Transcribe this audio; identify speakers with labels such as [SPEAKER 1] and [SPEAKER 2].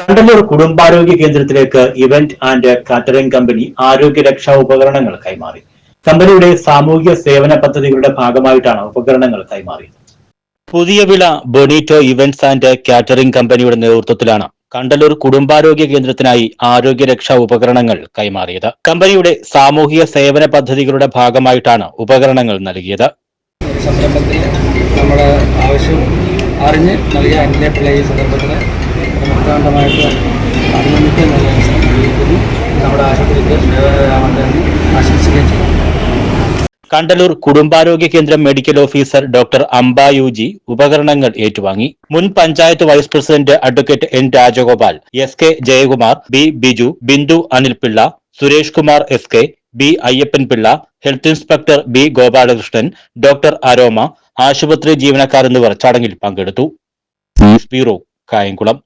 [SPEAKER 1] കണ്ടല്ലൂർ കുടുംബാരോഗ്യ കേന്ദ്രത്തിലേക്ക് event and catering company ആരോഗ്യരക്ഷാ ഉപകരണങ്ങൾ കൈമാറി. കമ്പനിയുടെ സാമൂഹ്യ സേവന പദ്ധതികളുടെ ഭാഗമായിട്ടാണ് ഉപകരണങ്ങൾ കൈമാറിയത്. പുതിയ വില ബൊണീറ്റോ ഇവന്റ്സ് ആൻഡ് കാറ്ററിംഗ് കമ്പനിയുടെ നേതൃത്വത്തിലാണ് കണ്ടലൂർ കുടുംബാരോഗ്യ കേന്ദ്രത്തിനായി ആരോഗ്യരക്ഷാ ഉപകരണങ്ങൾ കൈമാറിയത്. കമ്പനിയുടെ സാമൂഹിക സേവന പദ്ധതികളുടെ ഭാഗമായിട്ടാണ് ഉപകരണങ്ങൾ നൽകിയത്.
[SPEAKER 2] സംരംഭത്തിൽ നമ്മുടെ ആവശ്യം അറിഞ്ഞ് നൽകിയ എന്റെ പിള്ളേ ഈ സന്ദർഭത്തിൽ നിർത്താണ്ടമായിട്ട് അഭിനന്ദിക്കാൻ നൽകുന്നു നമ്മുടെ ആശുപത്രിക്ക് വേദനരാമണ്ടെന്ന് ആശംസിക്കുകയും ചെയ്യും
[SPEAKER 1] കണ്ടലൂർ കുടുംബാരോഗ്യ കേന്ദ്രം മെഡിക്കൽ ഓഫീസർ ഡോക്ടർ അംബായുജി ഉപകരണങ്ങൾ ഏറ്റുവാങ്ങി. മുൻ panchayat vice president advocate N Rajagopal S K Jayakumar B Biju Bindu Anilpillai Suresh Kumar S K B Ayyappan Pillai health inspector B Gopalakrishnan doctor Aroma ആശുപത്രി ജീവനക്കാർ എന്നിവർ ചടങ്ങിൽ പങ്കെടുത്തു. ബ്യൂറോ കായംകുളം.